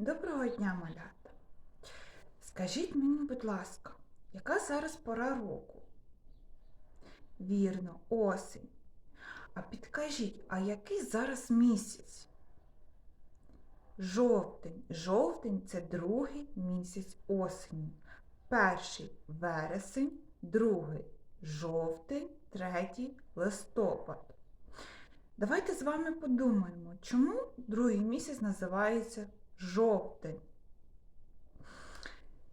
Доброго дня, малята. Скажіть мені, будь ласка, яка зараз пора року? Вірно, осінь. А підкажіть, а який зараз місяць? Жовтень. Жовтень це другий місяць осені. Перший вересень, другий жовтень, третій листопад. Давайте з вами подумаємо, чому другий місяць називається жовтень.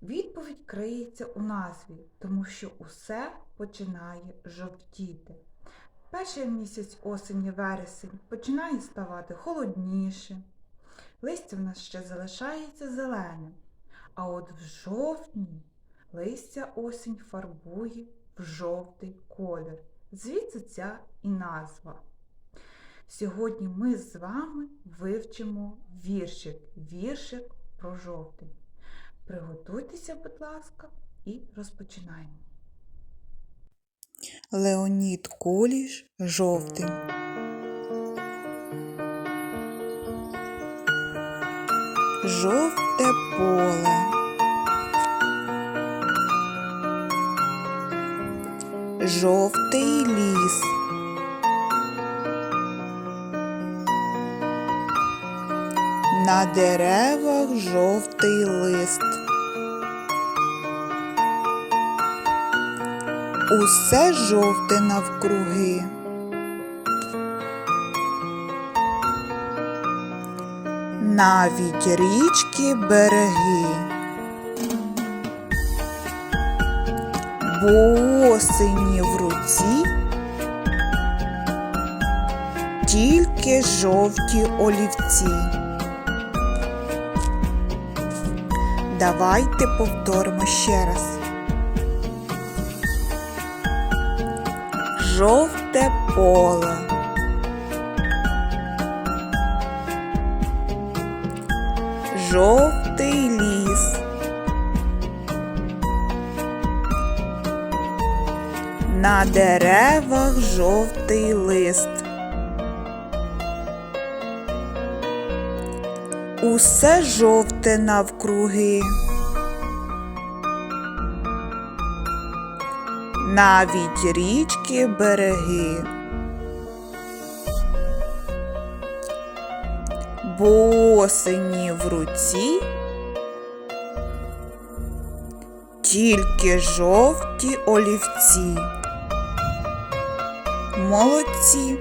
Відповідь криється у назві, тому що усе починає жовтіти. Перший місяць осені вересень починає ставати холодніше, листя в нас ще залишається зеленим. А от в жовтні листя осінь фарбує в жовтий колір. Звідси ця і назва. Сьогодні ми з вами вивчимо віршик, віршик про жовтень. Приготуйтеся, будь ласка, і розпочинаємо. Леонід Куліш жовтень. Жовте поле. Жовтий ліс. На деревах жовтий лист. Усе жовте навкруги. Навіть річки береги. Бо осені в руці тільки жовті олівці. Давайте повторимо ще раз. Жовте поле. Жовтий ліс. На деревах жовтий лист. Усе жовте навкруги. Навіть річки береги. Бо осені в руці тільки жовті олівці. Молодці.